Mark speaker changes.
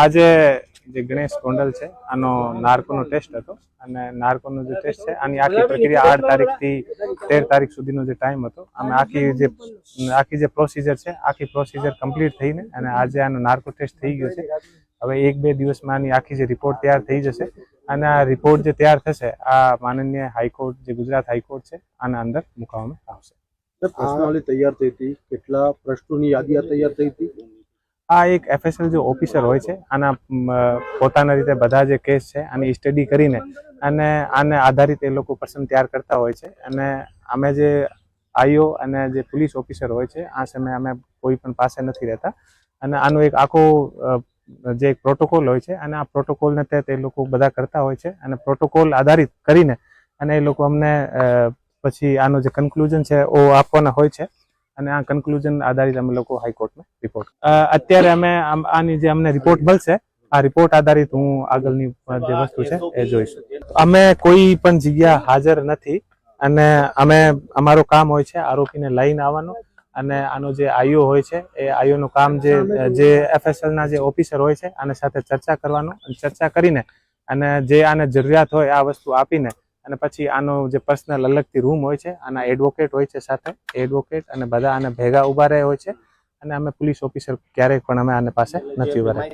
Speaker 1: આજે જે ગણેશ ગોંડલ છે આનો નાર્કોનો ટેસ્ટ હતો. અને નાર્કોનો જે ટેસ્ટ છે આની આખી પ્રક્રિયા આઠ તારીખથી તેર તારીખ સુધીનો જે ટાઈમ હતો અમે આખી જે આખી જે પ્રોસિજર છે આખી પ્રોસિજર કમ્પ્લીટ થઈને અને આજે આનો નાર્કો ટેસ્ટ થઈ ગયો છે. હવે એક બે દિવસમાં આની આખી જે રિપોર્ટ તૈયાર થઈ જશે. અને આ રિપોર્ટ જે તૈયાર થશે આ માનનીય હાઈકોર્ટ જે ગુજરાત હાઈકોર્ટ છે આના અંદર મૂકવામાં આવશે.
Speaker 2: પ્રશ્નાવલી તૈયાર થઈ હતી. કેટલા પ્રશ્નોની યાદી તૈયાર થઈ હતી?
Speaker 1: આ એક એફએસએલ જે ઓફિસર હોય છે, આના પોતાના રીતે બધા જે કેસ છે, આની સ્ટડી કરીને અને આને આધારિત એ લોકો પસંદ તૈયાર કરતા હોય છે. અને અમે જે આઈઓ અને જે પોલીસ ઓફિસર હોય છે, આ સમયે અમે કોઈ પણ પાસે નથી રહેતા. અને આનો એક આખો જે એક પ્રોટોકોલ હોય છે, અને આ પ્રોટોકોલને તે એ લોકો બધા કરતા હોય છે. અને પ્રોટોકોલ આધારિત કરીને અને એ લોકો અમને પછી આનું જે કન્ક્લુઝન છે, ઓ આપવાના હોય છે. અને આ કન્ક્લુઝન આધારિત અમે લોકો હાઈકોર્ટમાં રિપોર્ટ અત્યારે અમે આની જે અમને રિપોર્ટ મળશે આ રિપોર્ટ આધારિત હું આગળની જે વસ્તુ છે એ જોઈશું. અમે કોઈ પણ જગ્યા હાજર નથી અને અમે અમારું કામ હોય છે આરોપીને લઈને આવવાનું અને આનો જે આઈઓ હોય છે એ આઈઓનું કામ જે જે એફએસએલ ના જે ઓફિસર હોય છે આને સાથે ચર્ચા કરવાનું અને ચર્ચા કરીને અને જે આને જરૂરિયાત હોય આ વસ્તુ આપીને અને પછી આનો જે પર્સનલ અલગથી રૂમ હોય છે, આના એડવોકેટ હોય છે સાથે એડવોકેટ અને બધા આને ભેગા ઊભા રહે હોય છે. અને અમે પોલીસ ઓફિસર ક્યારેય પણ અમે આને પાસે નથી ઊભા રહ્યા